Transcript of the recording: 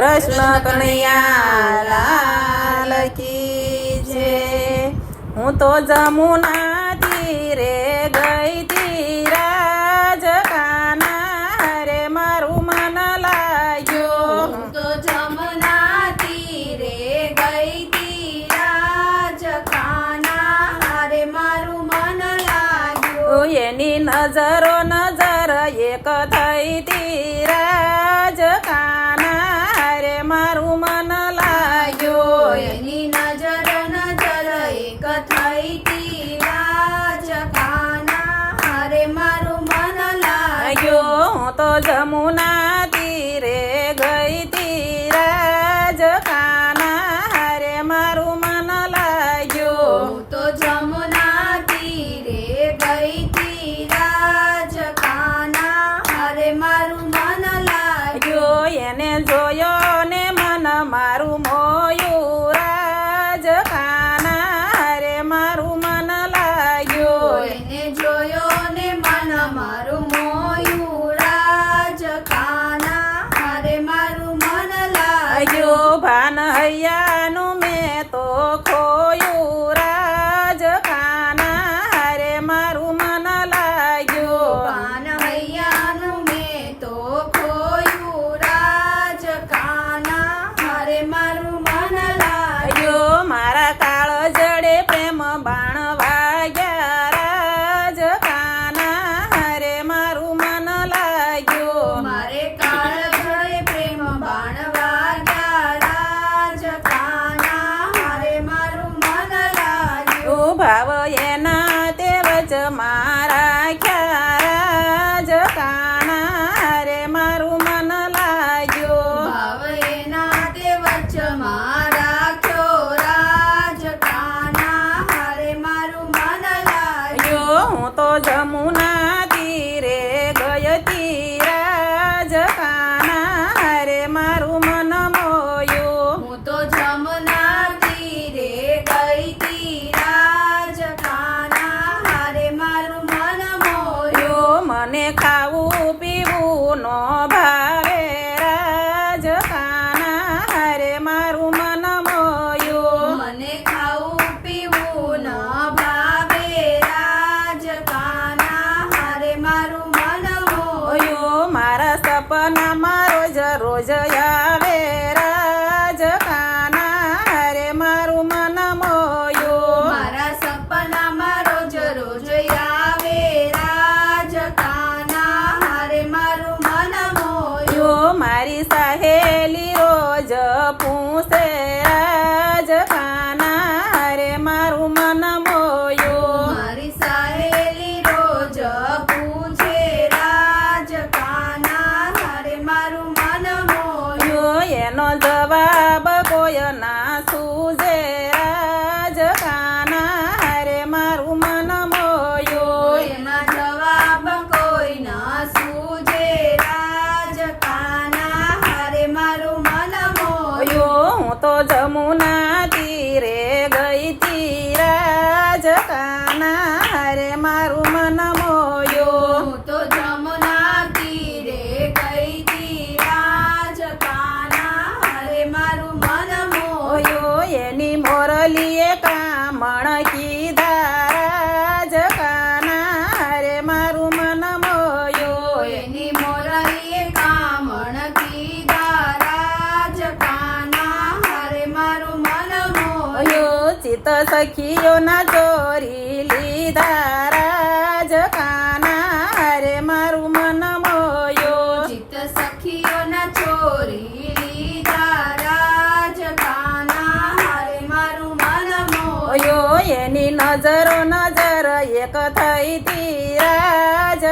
કૃષ્ણ કનૈયા લાલ કી છે હું તો જમુના તીરે ગઈ તી રાજ રે મારું મન તો જમુના તીરે ગઈ તી રાજ કાના રે મારું મન એની નજરો નજર એક થઈ થઈતી વાચકાના હરે મારું મન લાગ્યો તો જમુના আমার રાખ્યા નો જવાબ કોયના સુજે રાજકાના હરે મારું મન મોયું જવાબ કોઈ ના સુજે રાજકાના હરે મારું મન મોયું હું તો જમું કમલીએ કામણ કીધા રાજ કાના રે મારું મન મોયો. એની મોરારીએ કામણ કીધા રાજ કાના રે મારું મન મોયો. ચિત સખીઓના ચોરી લીધા રાજ કાના રાજ